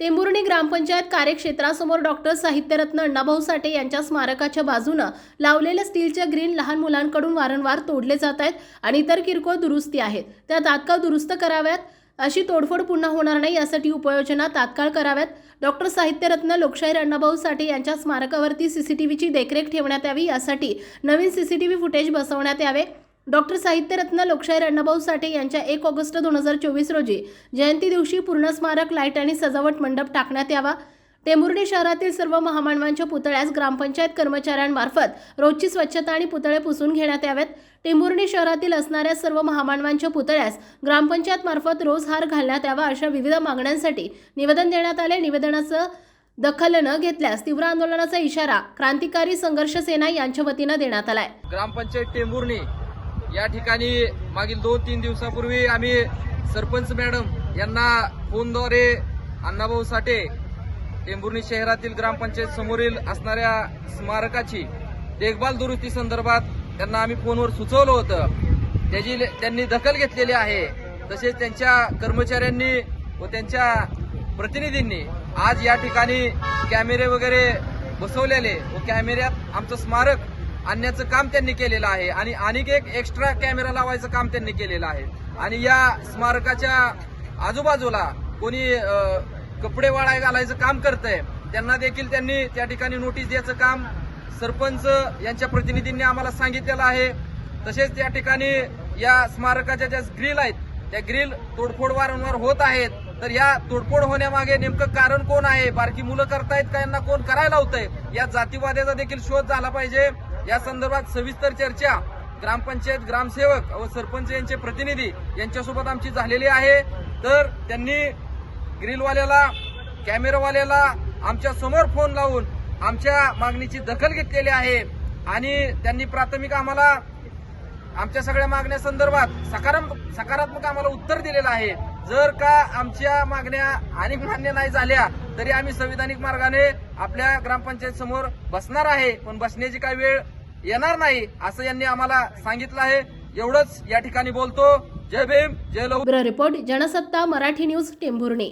टेंभुर्णी ग्रामपंचायत कार्यक्षेत्रासमोर डॉक्टर साहित्यरत्न अण्णाभाऊ साठे यांच्या स्मारकाच्या बाजूनं लावलेल्या स्टीलच्या ग्रीन लहान मुलांकडून वारंवार तोडले जात आहेत आणि इतर किरकोळ दुरुस्ती आहेत. त्या तात्काळ दुरुस्त कराव्यात अशी तोडफोड पुन्हा होणार नाही यासाठी उपाययोजना तात्काळ कराव्यात. डॉक्टर साहित्यरत्न लोकशाहीर अण्णाभाऊ साठे यांच्या स्मारकावरती सीसीटीव्हीची देखरेख ठेवण्यात यावी यासाठी नवीन सीसीटीव्ही फुटेज बसवण्यात यावे. डॉक्टर साहित्यरत्न लोकशाहीर अण्णाभाऊ साठे यांच्या एक ऑगस्ट दोन हजार चोवीस रोजी जयंती दिवशी पूर्ण स्मारक लाइट आणि सजावट मंडप टाकण्यात यावा. टेंभुर्णी शहरातील सर्व महामानवांच्या पुतळ्यास ग्रामपंचायत कर्मचाऱ्यांमार्फत रोजची स्वच्छता आणि पुतळे पुसून घेण्यात यावेत. टेंभुर्णी शहरातील असणाऱ्या सर्व महामानवांच्या पुतळ्यास ग्रामपंचायत मार्फत रोज हार घालण्यात यावा अशा विविध मागण्यांसाठी निवेदन देण्यात आले. निवेदनाचं दखल न घेतल्यास तीव्र आंदोलनाचा इशारा क्रांतिकारी संघर्ष सेना यांच्या वतीनं देण्यात आलाय. ग्रामपंचायत टेंभुर्णी या ठिकाणी मागील दोन तीन दिवसापूर्वी आम्ही सरपंच मॅडम यांना फोनद्वारे अण्णाभाऊ साठे टेंभुर्णी शहरातील ग्रामपंचायत समोरील असणाऱ्या स्मारकाची देखभाल दुरुस्ती संदर्भात त्यांना आम्ही फोनवर सुचवलं होतं. त्याची त्यांनी दखल घेतलेली आहे. तसेच त्यांच्या कर्मचाऱ्यांनी व त्यांच्या प्रतिनिधींनी आज या ठिकाणी कॅमेरे वगैरे बसवलेले व कॅमेऱ्यात आमचं स्मारक आणण्याचं काम त्यांनी केलेलं आहे. आणि आणिक एक एक्स्ट्रा कॅमेरा लावायचं काम त्यांनी केलेलं आहे. आणि या स्मारकाच्या आजूबाजूला कोणी कपडे वाळाय घालायचं काम करतंय त्यांना देखील त्यांनी त्या ठिकाणी नोटीस द्यायचं काम सरपंच यांच्या प्रतिनिधींनी आम्हाला सांगितलेलं आहे. तसेच त्या ठिकाणी या स्मारकाच्या ज्या ग्रिल आहेत त्या ग्रिल तोडफोड वारंवार होत आहेत. तर या तोडफोड होण्यामागे नेमकं कारण कोण आहे? बारकी मुलं करतायत का? यांना कोण करायला होतंय या जातीवाद्याचा देखील शोध झाला पाहिजे. या संदर्भात सविस्तर चर्चा ग्रामपंचायत ग्रामसेवक व सरपंच यांचे प्रतिनिधी यांच्यासोबत आमची झालेली आहे. तर त्यांनी ग्रिलवाल्याला कॅमेरावाल्याला आमच्यासमोर फोन लावून आमच्या मागणीची दखल घेतलेली आहे आणि त्यांनी प्राथमिक आम्हाला आमच्या सगळ्या मागण्या संदर्भात सकारात्मक सकारात्मक आम्हाला उत्तर दिलेलं आहे. जर का आमच्या मागण्या आणि मान्य नाही झाल्या तरी आम्ही संविधानिक मार्गाने आपल्या ग्रामपंचायत समोर बसणार आहे. पण बसण्याची काही वेळ येणार नाही असं यांनी आम्हाला सांगितलं आहे. एवढंच या ठिकाणी बोलतो. जय भीम जय लोक रिपोर्ट जनसत्ता मराठी न्यूज टेंभुर्णी.